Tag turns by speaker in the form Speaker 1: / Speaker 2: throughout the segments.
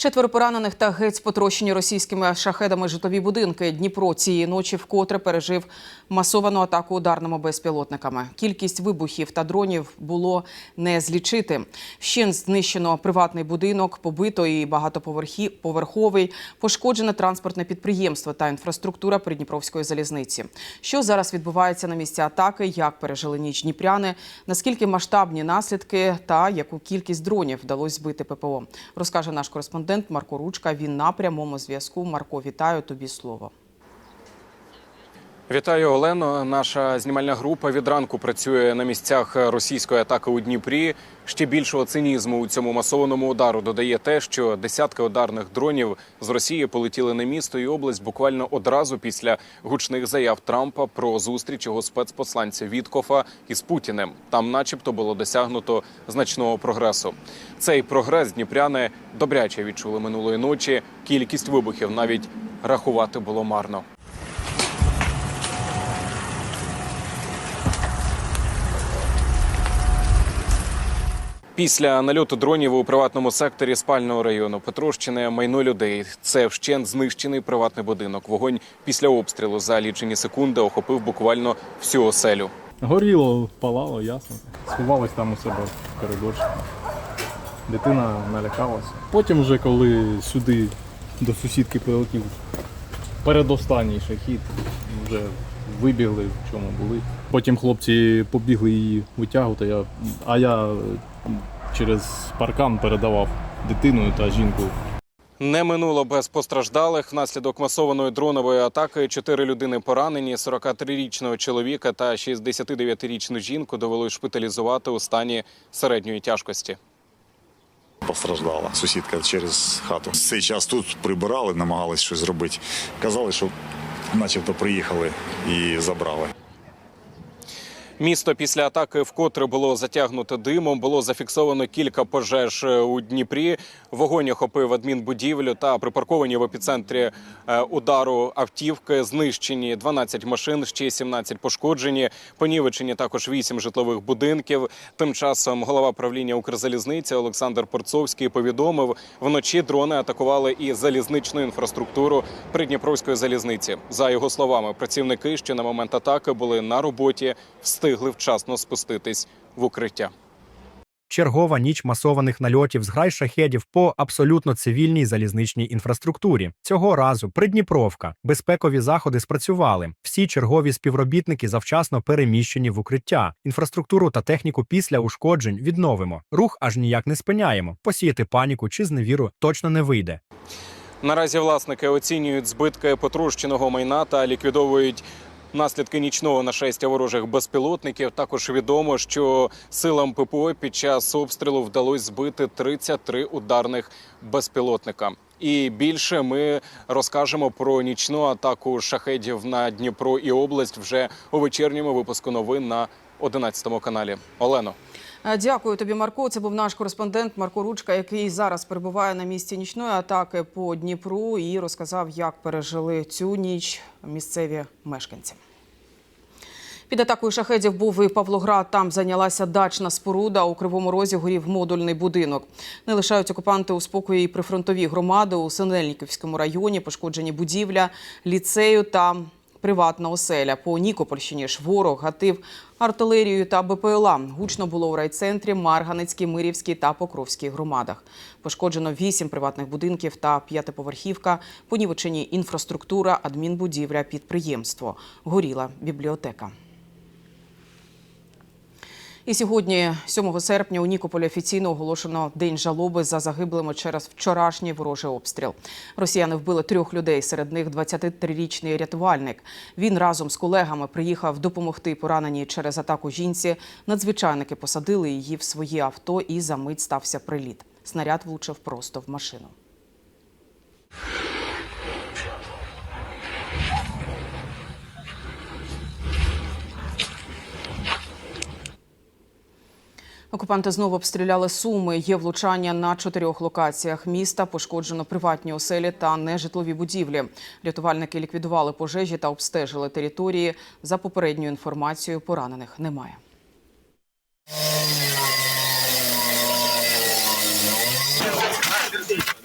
Speaker 1: Четверо поранених та геть потрощені російськими шахедами житлові будинки. Дніпро цієї ночі вкотре пережив масовану атаку ударними безпілотниками. Кількість вибухів та дронів було не злічити. Вщен знищено приватний будинок, побито і багатоповерховий, пошкоджене транспортне підприємство та інфраструктура Придніпровської залізниці. Що зараз відбувається на місці атаки? Як пережили ніч дніпряни? Наскільки масштабні наслідки та яку кількість дронів вдалося збити ППО? Розкаже наш кореспондент Марко Ручка. Він на прямому зв'язку. Марко, вітаю тобі слово.
Speaker 2: Вітаю, Олено. Наша знімальна група від ранку працює на місцях російської атаки у Дніпрі. Ще більшого цинізму у цьому масованому удару додає те, що десятки ударних дронів з Росії полетіли на місто і область буквально одразу після гучних заяв Трампа про зустріч його спецпосланця Віткофа із Путіним. Там, начебто, було досягнуто значного прогресу. Цей прогрес дніпряни добряче відчули минулої ночі. Кількість вибухів навіть рахувати було марно. Після нальоту дронів у приватному секторі спального району потрощене майно людей. Це вщент знищений приватний будинок. Вогонь після обстрілу за лічені секунди охопив буквально всю оселю.
Speaker 3: Горіло, палало, ясно. Сховалась там у себе в коридорчику. Дитина налякалася. Потім, вже коли сюди до сусідки прилетів передостанній шахід, вже вибігли, в чому були. Потім хлопці побігли її витягувати, а я через паркан передавав дитину та жінку
Speaker 2: Не минуло без постраждалих. Внаслідок масованої дронової атаки чотири людини поранені. 43-річного чоловіка та 69-річну жінку довелось шпиталізувати у стані середньої тяжкості.
Speaker 4: Постраждала сусідка через хату. Цей час тут прибирали, намагались щось зробити. Казали, що начебто приїхали і забрали.
Speaker 2: Місто після атаки вкотре було затягнуто димом. Було зафіксовано кілька пожеж е, у Дніпрі. Вогонь охопив адмінбудівлю та припарковані в епіцентрі е, удару автівки. Знищені 12 машин, ще 17 пошкоджені. Понівечені також 8 житлових будинків. Тим часом голова правління Укрзалізниці Олександр Порцовський повідомив, вночі дрони атакували і залізничну інфраструктуру Придніпровської залізниці. За його словами, працівники, що на момент атаки були на роботі, встигли вчасно спуститись в укриття.
Speaker 5: Чергова ніч масованих нальотів зграй шахедів по абсолютно цивільній залізничній інфраструктурі. Цього разу Придніпровка. Безпекові заходи спрацювали. Всі чергові співробітники завчасно переміщені в укриття. Інфраструктуру та техніку після ушкоджень відновимо. Рух аж ніяк не спиняємо. Посіяти паніку чи зневіру точно не вийде.
Speaker 2: Наразі власники оцінюють збитки потрощеного майна та ліквідовують. Наслідки нічного нашестя ворожих безпілотників також відомо, що силам ППО під час обстрілу вдалося збити 33 ударних безпілотника. І більше ми розкажемо про нічну атаку шахедів на Дніпро і область вже у вечірньому випуску новин на 11 каналі. Олено.
Speaker 1: Е, Дякую тобі, Марко. Це був наш кореспондент Марко Ручка, який зараз перебуває на місці нічної атаки по Дніпру і розказав, як пережили цю ніч місцеві мешканці. Під атакою шахедів був і Павлоград. Там зайнялася дачна споруда. У Кривому Розі горів модульний будинок. Не лишають окупанти у спокої і прифронтові громади у Синельниківському районі. Пошкоджені будівля, ліцею та приватна оселя. По Нікопольщині ж ворог гатив артилерією та БПЛА. Гучно було у райцентрі, Марганецькій, Мирівській та Покровській громадах. Пошкоджено вісім приватних будинків та п'ятиповерхівка. Понівечені інфраструктура, адмінбудівля, підприємство. Горіла бібліотека. І сьогодні, 7 серпня, у Нікополі офіційно оголошено день жалоби за загиблими через вчорашній ворожий обстріл. Росіяни вбили трьох людей. Серед них 23-річний рятувальник. Він разом з колегами приїхав допомогти пораненій через атаку жінці. Надзвичайники посадили її в своє авто, і за мить стався приліт. Снаряд влучив просто в машину. Окупанти знову обстріляли суми. Є влучання на чотирьох локаціях міста. Пошкоджено приватні оселі та нежитлові будівлі. Рятувальники ліквідували пожежі та обстежили території. За попередньою інформацією, поранених немає.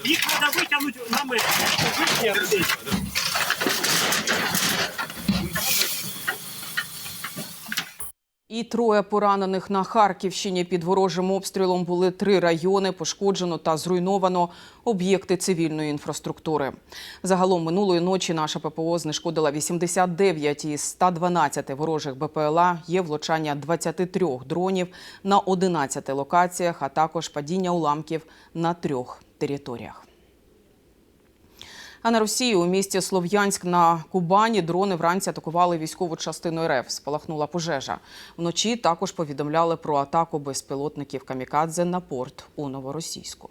Speaker 6: Їх треба витягнути на мене. Витягнути людей.
Speaker 1: І троє поранених на Харківщині під ворожим обстрілом були три райони. Пошкоджено та зруйновано об'єкти цивільної інфраструктури. Загалом минулої ночі наша ППО знешкодила 89 із 112 ворожих БПЛА. Є влучання 23 дронів на 11 локаціях, а також падіння уламків на трьох територіях. А на Росії у місті Слов'янськ на Кубані дрони вранці атакували військову частину РФ. Спалахнула пожежа. Вночі також повідомляли про атаку безпілотників камікадзе на порт у Новоросійську.